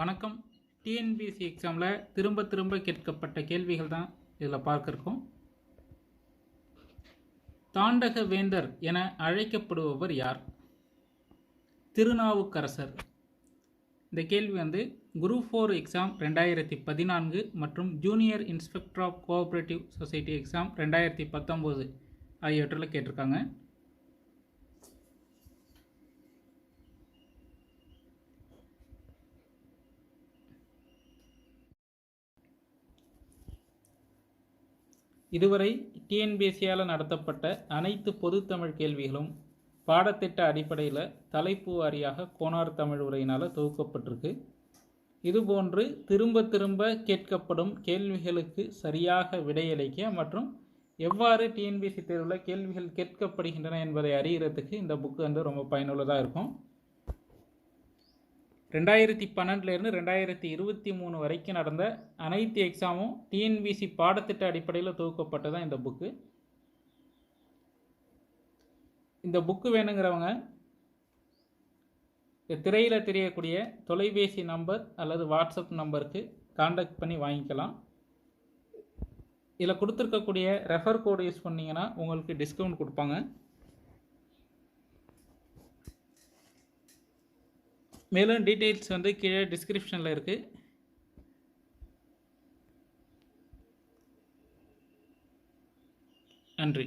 வணக்கம். டிஎன்பிஎஸ்சி எக்ஸாமில் திரும்ப திரும்ப கேட்கப்பட்ட கேள்விகள் தான் இதில் பார்க்கிருக்கோம் தாண்டக வேந்தர் என அழைக்கப்படுபவர் யார்? திருநாவுக்கரசர். இந்த கேள்வி வந்து குரு ஃபோர் எக்ஸாம் ரெண்டாயிரத்தி பதினான்கு மற்றும் junior inspector of cooperative society exam ரெண்டாயிரத்தி பத்தொம்போது ஆகியவற்றில் கேட்டிருக்காங்க. இதுவரை டிஎன்பிஎஸ்சியால் நடத்தப்பட்ட அனைத்து பொதுத்தமிழ் கேள்விகளும் பாடத்திட்ட அடிப்படையில் தலைப்பு வாரியாக கோனார் தமிழ் உரையினால் தொகுக்கப்பட்டிருக்கு. இதுபோன்று திரும்ப திரும்ப கேட்கப்படும் கேள்விகளுக்கு சரியாக விடையளிக்க மற்றும் எவ்வாறு டிஎன்பிஎஸ்சி தேர்வில் கேள்விகள் கேட்கப்படுகின்றன என்பதை அறிகிறதுக்கு இந்த புக்கு வந்து ரொம்ப பயனுள்ளதாக இருக்கும். ரெண்டாயிரத்தி பன்னெண்டுலேருந்து ரெண்டாயிரத்தி இருபத்தி மூணு வரைக்கும் நடந்த அனைத்து எக்ஸாமும் டிஎன்பிசி பாடத்திட்ட அடிப்படையில் தொகுக்கப்பட்டதான் இந்த புக்கு இந்த புக்கு வேணுங்கிறவங்க திரையில் தெரியக்கூடிய தொலைபேசி நம்பர் அல்லது வாட்ஸ்அப் நம்பருக்கு காண்டாக்ட் பண்ணி வாங்கிக்கலாம். இதில் கொடுத்துருக்கக்கூடிய ரெஃபர் கோடு யூஸ் பண்ணிங்கன்னா உங்களுக்கு டிஸ்கவுண்ட் கொடுப்பாங்க. மேலும் டீட்டெயில்ஸ் வந்து கீழே டிஸ்கிரிப்ஷனில் இருக்குது நன்றி.